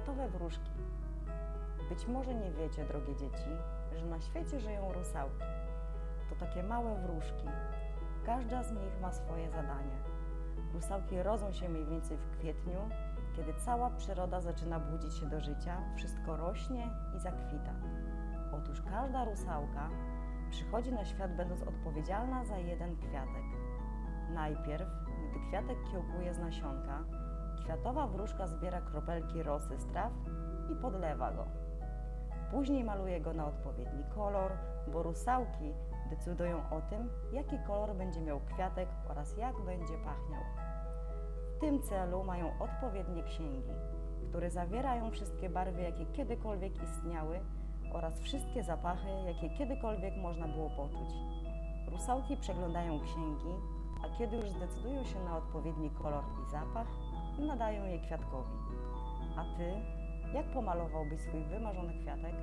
Kwiatowe wróżki. Być może nie wiecie, drogie dzieci, że na świecie żyją rusałki. To takie małe wróżki. Każda z nich ma swoje zadanie. Rusałki rodzą się mniej więcej w kwietniu, kiedy cała przyroda zaczyna budzić się do życia, wszystko rośnie i zakwita. Otóż każda rusałka przychodzi na świat będąc odpowiedzialna za jeden kwiatek. Najpierw, gdy kwiatek kiełkuje z nasionka, kwiatowa wróżka zbiera kropelki rosy z traw i podlewa go. Później maluje go na odpowiedni kolor, bo rusałki decydują o tym, jaki kolor będzie miał kwiatek oraz jak będzie pachniał. W tym celu mają odpowiednie księgi, które zawierają wszystkie barwy, jakie kiedykolwiek istniały oraz wszystkie zapachy, jakie kiedykolwiek można było poczuć. Rusałki przeglądają księgi, a kiedy już zdecydują się na odpowiedni kolor i zapach, nadają je kwiatkowi. A ty, jak pomalowałbyś swój wymarzony kwiatek?